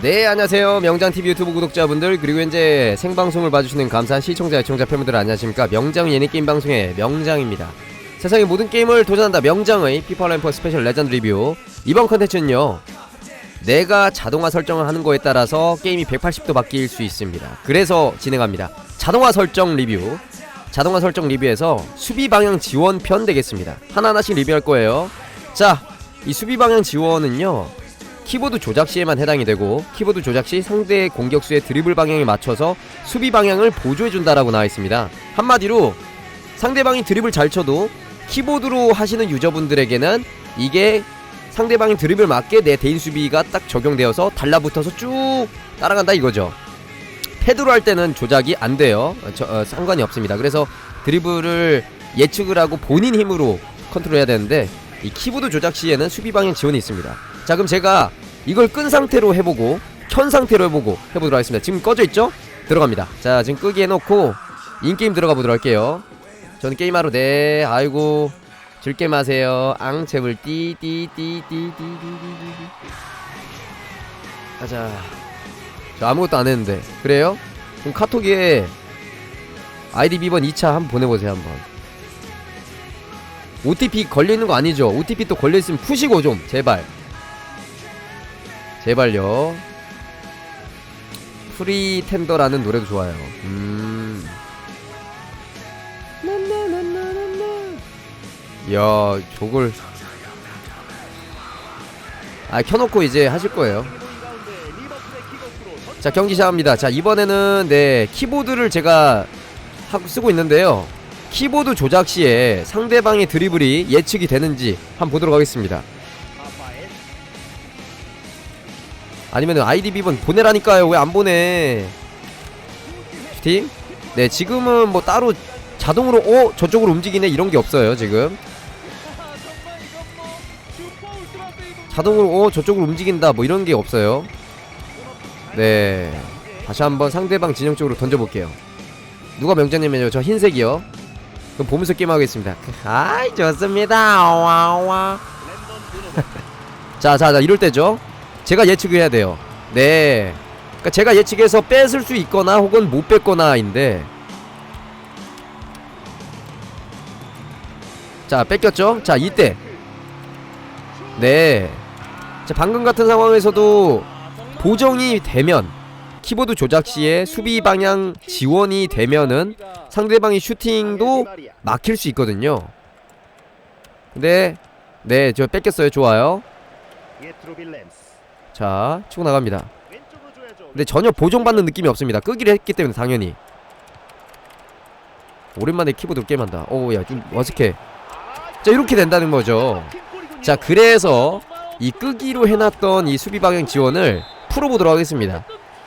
네 안녕하세요. 명장TV 유튜브 구독자분들 그리고 현재 생방송을 봐주시는 감사한 시청자 시청자 팬분들 안녕하십니까? 명장 예능게임 방송의 명장입니다. 세상의 모든 게임을 도전한다. 명장의 피파램퍼 스페셜 레전드 리뷰. 이번 컨텐츠는요 내가 자동화 설정을 하는 거에 따라서 게임이 180도 바뀔 수 있습니다. 그래서 진행합니다. 자동화 설정 리뷰. 자동화 설정 리뷰에서 수비 방향 지원 편 되겠습니다. 하나하나씩 리뷰할 거예요. 자 이 수비 방향 지원은요 키보드 조작 시에만 해당이 되고 키보드 조작 시 상대의 공격수의 드리블 방향에 맞춰서 수비 방향을 보조해 준다라고 나와 있습니다. 한마디로 상대방이 드리블 잘 쳐도 키보드로 하시는 유저분들에게는 이게 상대방이 드리블 맞게 내 대인 수비가 딱 적용되어서 달라붙어서 쭉 따라간다 이거죠. 패드로 할 때는 조작이 안 돼요. 어, 저, 어, 상관이 없습니다. 그래서 드리블을 예측을 하고 본인 힘으로 컨트롤해야 되는데 이 키보드 조작 시에는 수비 방향 지원이 있습니다. 자 그럼 제가 이걸 끈 상태로 해보고 켠 상태로 해보고 해보도록 하겠습니다. 지금 꺼져 있죠? 들어갑니다. 자 지금 끄기 해놓고 인게임 들어가 보도록 할게요. 저는 게임하러 네 아이고 즐게 마세요. 앙채불 띠띠띠띠띠띠띠띠 가자. 저 아무것도 안 했는데 그래요? 그럼 카톡에 아이디 비번 2차 한번 보내보세요 한번. OTP 걸려있는 거 아니죠? OTP 또 걸려있으면 푸시고 좀 제발 제발요. 프리텐더라는 노래도 좋아요. 음. 이야 저걸 아 켜놓고 이제 하실 거예요. 자 경기 시작합니다. 자 이번에는 네 키보드를 제가 하고 쓰고 있는데요. 키보드 조작 시에 상대방의 드리블이 예측이 되는지 한번 보도록 하겠습니다 아니면 아이디 비번 보내라니까요. 왜 안 보내? 팀? 네 지금은 뭐 따로 자동으로 어? 저쪽으로 움직이네? 이런 게 없어요 지금. 자동으로 어? 저쪽으로 움직인다. 뭐 이런 게 없어요. 네. 다시 한번 상대방 진영 쪽으로 던져볼게요. 누가 명장님이죠 저 흰색이요. 그럼 보면서 게임하겠습니다. 아이 좋습니다. 와와. 자자자 이럴 때죠 제가 예측을 해야 돼요. 네. 그러니까 제가 예측해서 뺏을 수 있거나 혹은 못 뺏거나인데. 자, 뺏겼죠? 자, 이때. 네. 자, 방금 같은 상황에서도 보정이 되면 키보드 조작 시에 수비 방향 지원이 되면은 상대방이 슈팅도 막힐 수 있거든요. 근데 네, 저 뺏겼어요. 좋아요. 자, 치고 나갑니다. 근데 전혀 보정받는 느낌이 없습니다. 끄기를 했기 때문에 당연히. 오랜만에 키보드로 게임한다. 오, 야, 좀 어색해. 자, 이렇게 된다는 거죠. 자, 그래서 이 끄기로 해놨던 이 수비 방향 지원을 풀어보도록 하겠습니다.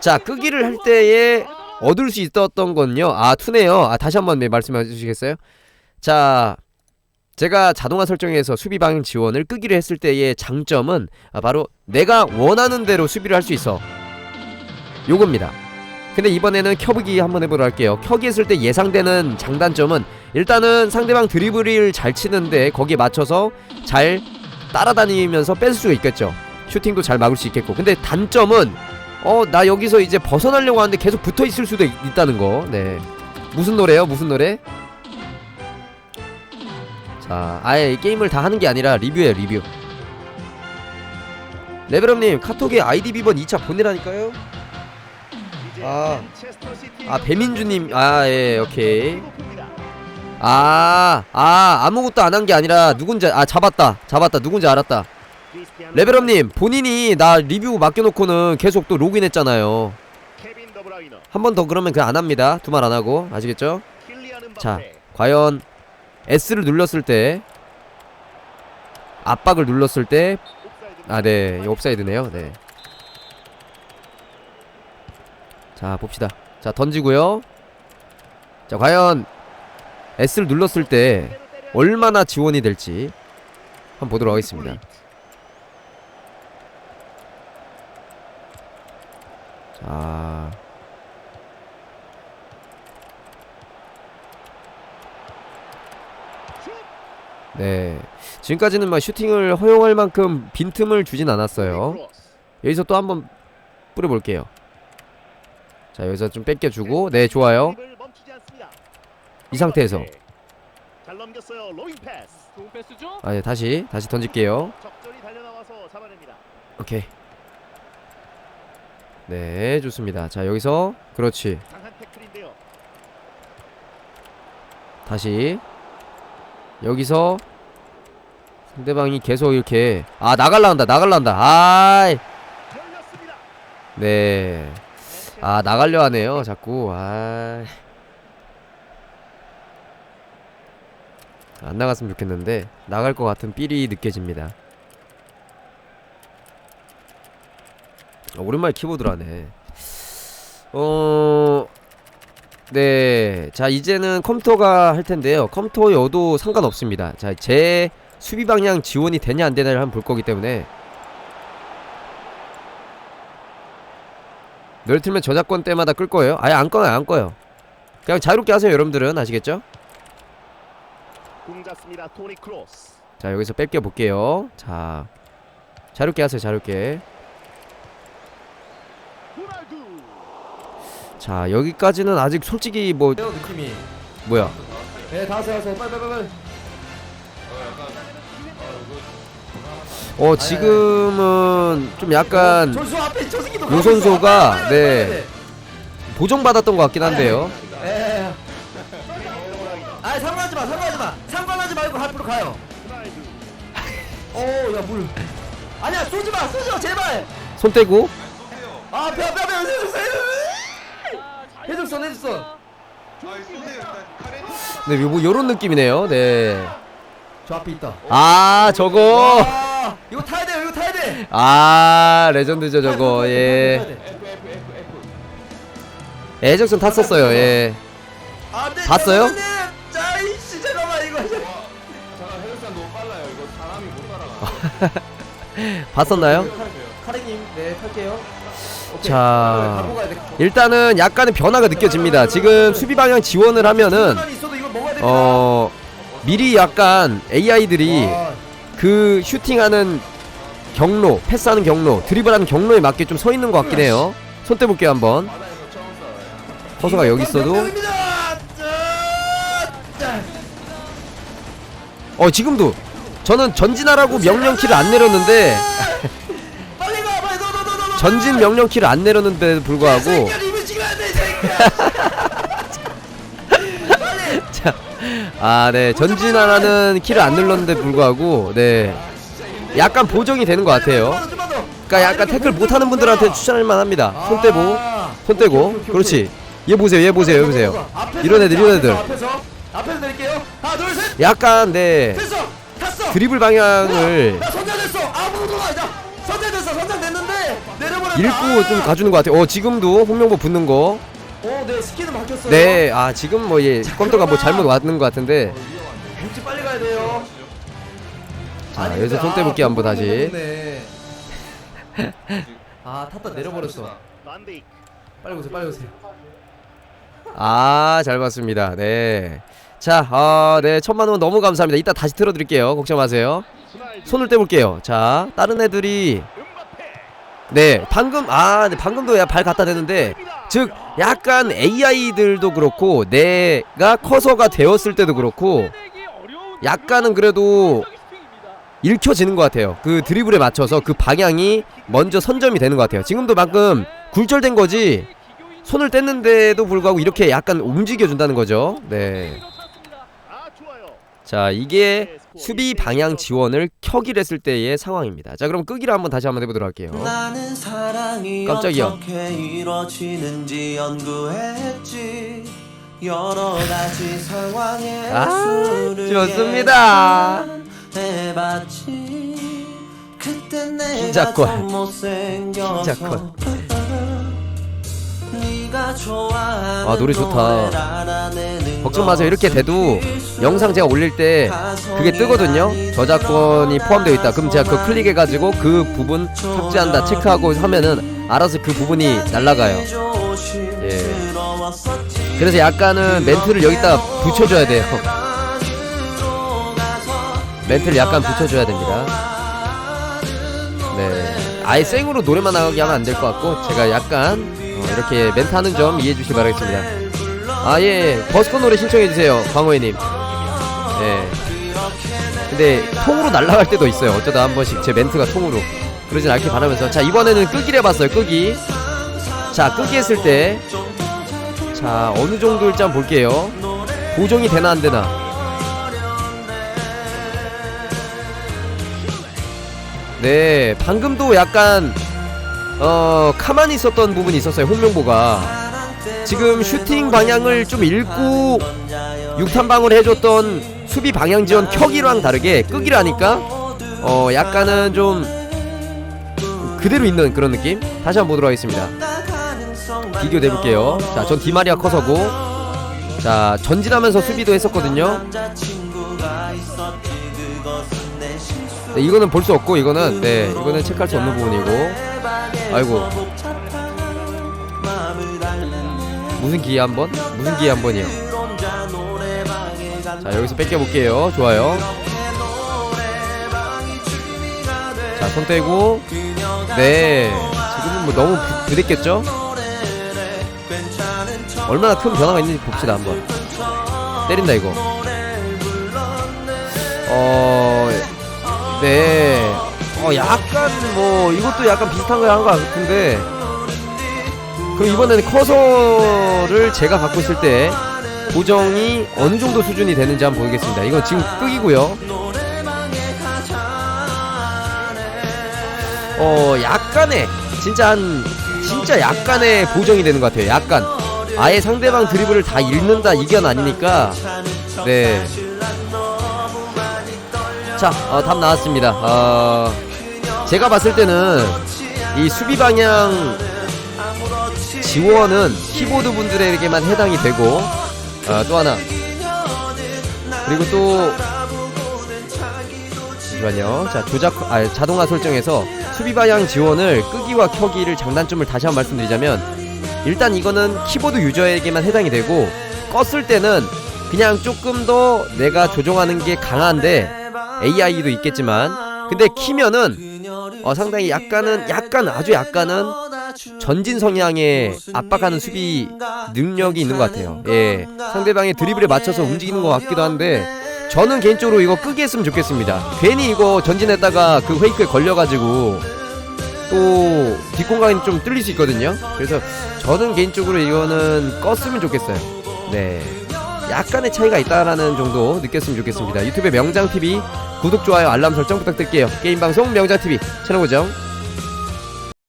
자, 끄기를 할 때에 얻을 수 있었던 건요. 아, 투네요. 아, 다시 한번 네, 말씀해 주시겠어요? 자, 제가 자동화 설정에서 수비 방향 지원을 끄기를 했을 때의 장점은 아, 바로 내가 원하는 대로 수비를 할 수 있어. 요겁니다. 근데 이번에는 켜보기 한번 해보도록 할게요. 켜기 했을 때 예상되는 장단점은 일단은 상대방 드리블을 잘 치는데 거기에 맞춰서 잘 따라다니면서 뺏을 수가 있겠죠. 슈팅도 잘 막을 수 있겠고. 근데 단점은 어 나 여기서 이제 벗어나려고 하는데 계속 붙어 있을 수도 있, 있다는 거. 네. 무슨 노래요? 무슨 노래? 자, 아예 이 게임을 다 하는 게 아니라 리뷰예요, 리뷰. 레벨업님, 카톡에 아이디 비번 2차 보내라니까요? 아, 아, 배민주님, 아, 예, 오케이. 아, 아, 아무것도 안 한 게 아니라 누군지, 아, 잡았다. 잡았다. 누군지 알았다. 레벨업 님, 본인이 나 리뷰 맡겨 놓고는 계속 또 로그인 했잖아요. 한 번 더 그러면 그냥 안 합니다. 두 말 안 하고. 아시겠죠? 자, 과연 S를 눌렀을 때 압박을 눌렀을 때 아, 네. 옵사이드네요. 네. 자, 봅시다. 자, 던지고요. 자, 과연 S를 눌렀을 때 얼마나 지원이 될지 한번 보도록 하겠습니다. 자. 네. 지금까지는 막 슈팅을 허용할 만큼 빈틈을 주진 않았어요. 여기서 또 한번 뿌려볼게요. 자 여기서 좀 뺏겨주고 네 좋아요. 이 상태에서 잘 넘겼어요. 로잉 패스. 좋은 패스죠? 아 네, 다시 다시 던질게요. 적절히 달려나와서 잡아냅니다. 오케이. 네 좋습니다. 자 여기서 그렇지. 다시 여기서 상대방이 계속 이렇게 아 나갈라 한다 나갈라 한다 아이 열렸습니다. 네. 아 나가려 하네요 자꾸 아. 안 나갔으면 좋겠는데 나갈 것 같은 삘이 느껴집니다 아, 오랜만에 키보드를 하네 어... 네, 자 이제는 컴퓨터가 할 텐데요. 컴퓨터여도 상관없습니다. 자, 제 수비 방향 지원이 되냐 안 되냐를 한번 볼 거기 때문에 널 틀면 저작권 때마다 끌 거예요. 아예 안 꺼요, 안 꺼요. 그냥 자유롭게 하세요, 여러분들은 아시겠죠? 자 여기서 뺏겨 볼게요. 자 자유롭게 하세요, 자유롭게. 호날두. 자 여기까지는 아직 솔직히 뭐 느낌이. 뭐야? 네 다 하세요 하세요. 빨리 빨리 빨리. 어 지금은 좀 약간 앞에 새끼도 요 선수가 네 보정받았던 것 같긴 한데요. 예. 아 상관하지 마 상관하지 마. 상관하지 말고 앞으로 가요. 호날두. 어야물. 아니야 쏘지 마 쏘지 마 제발. 손 떼고. 아, 앞에 앞에 앞에 해 해줬어 해줬어 네, 뭐 요런 느낌이네요. 네. 저 앞에 있다 아, 저거. 아 이거 타야 돼요 이거 타야 돼 아, 레전드죠, 저거. 예. 돼. 애적선 탔었어요. 예. 안 돼, 봤어요? 대표님! 자, 이씨 잠깐만 이거. 봤었나요? 카레님, 네 탈게요. 자. 가야 돼. 일단은 약간의 변화가 느껴집니다. 지금 수비 방향 지원을 하면은. 어 미리 약간 AI들이 와, 그 슈팅하는 경로, 패스하는 경로, 드리블하는 경로에 맞게 좀 서 있는 것 같긴 해요. 손 떼볼게요 한번. 허서가 여기 있어도. 어 지금도 저는 전진하라고 명령 키를 안 내렸는데 빨리 가, 빨리 너, 너, 너, 너, 너. 전진 명령 키를 안 내렸는데도 불구하고 새끼야. 빨리. 아네 전진하라는 키를 안 눌렀는데 불구하고 네 약간 보정이 되는 것 같아요. 그러니까 약간 태클 못 하는 분들한테 추천할 만합니다. 손 떼고 아, 손 떼고 오케이, 오케이. 그렇지. 얘 보세요 얘 보세요 얘 보세요. 이런 애들, 이런 애들. 앞에서 드릴게요. 하나, 둘, 셋. 약간 네. 드리블 방향을 나 선장됐어. 아무도. 선장됐어. 선장됐는데 내려버렸다. 읽고 좀 가주는 것 같아요. 어 지금도 홍명보 붙는 거. 어, 네 스킨은 바뀌었어요. 네, 아 지금 뭐예 컴퓨터가 뭐 잘못 왔는 것 같은데. 혹시 빨리 가야 돼요. 자 아니, 여기서 근데, 손 떼볼게 아, 한번 다시. 아 탔다 내려버렸어. 빨리 오세요. 빨리 오세요. 아 잘 봤습니다. 네. 자, 아, 네 천만 원 너무 감사합니다. 이따 다시 틀어드릴게요. 걱정 마세요. 손을 떼볼게요. 자, 다른 애들이. 네 방금 아, 네, 방금도 야, 발 갖다 대는데 즉 약간 AI들도 그렇고 내가 커서가 되었을 때도 그렇고 약간은 그래도 읽혀지는 것 같아요. 그 드리블에 맞춰서 그 방향이 먼저 선점이 되는 것 같아요. 지금도 방금 굴절된 거지 손을 뗐는데도 불구하고 이렇게 약간 움직여준다는 거죠. 네. 자, 이게 수비 방향 지원을 켜기를 했을 때의 상황입니다. 자, 그럼 끄기를 한번 다시 한번 해보도록 할게요. 깜짝이야. 아, 좋습니다. 해봤지 못생겨서 신작권. 아, 노래 좋다. 걱정 마세요. 이렇게 돼도 영상 제가 올릴 때 그게 뜨거든요. 저작권이 포함되어 있다. 그럼 제가 그거 클릭해가지고 그 부분 삭제한다 체크하고 하면은 알아서 그 부분이 날라가요. 예. 그래서 약간은 멘트를 여기다 붙여줘야 돼요. 멘트를 약간 붙여줘야 됩니다. 네. 아예 생으로 노래만 나가게 하면 안 될 것 같고 제가 약간 어, 이렇게 멘트하는 점 이해해 주시기 바라겠습니다. 아예 버스커 노래 신청해 주세요 광호이님. 예. 근데 통으로 날아갈 때도 있어요. 어쩌다 한 번씩 제 멘트가 통으로. 그러진 않길 바라면서. 자 이번에는 끄기를 해봤어요 끄기. 자 끄기 했을 때. 자 어느 정도일지 한번 볼게요. 보정이 되나 안 되나. 네 방금도 약간 어 가만히 있었던 부분이 있었어요 홍명보가. 지금 슈팅 방향을 좀 읽고 육탄방을 해줬던 수비 방향 지원 켜기랑 다르게 끄기를 하니까 어 약간은 좀 그대로 있는 그런 느낌? 다시 한번 보도록 하겠습니다. 비교 내볼게요. 자전 디마리아 커서고. 자 전진하면서 수비도 했었거든요 네, 이거는 볼 수 없고 이거는 네 이거는 체크할 수 없는 부분이고. 아이고. 무슨 기회 한번? 무슨 기회 한 번이요? 자 여기서 뺏겨 볼게요. 좋아요. 자 손 떼고. 네. 지금은 뭐 너무 부, 부댔겠죠? 얼마나 큰 변화가 있는지 봅시다 한번. 때린다 이거. 어... 네. 어, 약간 뭐 이것도 약간 비슷한 거한것 같은데. 그럼 이번에는 커서를 제가 갖고 있을 때 고정이 어느 정도 수준이 되는지 한번 보겠습니다. 이건 지금 끄기고요. 어, 약간의 진짜 한 진짜 약간의 보정이 되는 것 같아요. 약간 아예 상대방 드리블을 다 읽는다 이견 아니니까 네. 자, 어, 답 나왔습니다. 어, 제가 봤을 때는 이 수비 방향 지원은 키보드 분들에게만 해당이 되고 어, 또 하나 그리고 또 잠시만요. 자, 조작 아, 자동화 설정에서 수비 방향 지원을 끄기와 켜기를 장단점을 다시 한번 말씀드리자면 일단 이거는 키보드 유저에게만 해당이 되고 껐을 때는 그냥 조금 더 내가 조정하는 게 강한데 AI도 있겠지만 근데 키면은 어, 상당히 약간은 약간 아주 약간은 전진 성향의 압박하는 수비 능력이 있는 것 같아요. 예, 상대방의 드리블에 맞춰서 움직이는 것 같기도 한데 저는 개인적으로 이거 끄게 했으면 좋겠습니다. 괜히 이거 전진했다가 그 페이크에 걸려가지고 또 뒷공간이 좀 뚫릴 수 있거든요. 그래서 저는 개인적으로 이거는 껐으면 좋겠어요. 네. 약간의 차이가 있다라는 정도 느꼈으면 좋겠습니다. 유튜브의 명장TV 구독, 좋아요, 알람 설정 부탁드릴게요. 게임 방송 명장TV 채널 고정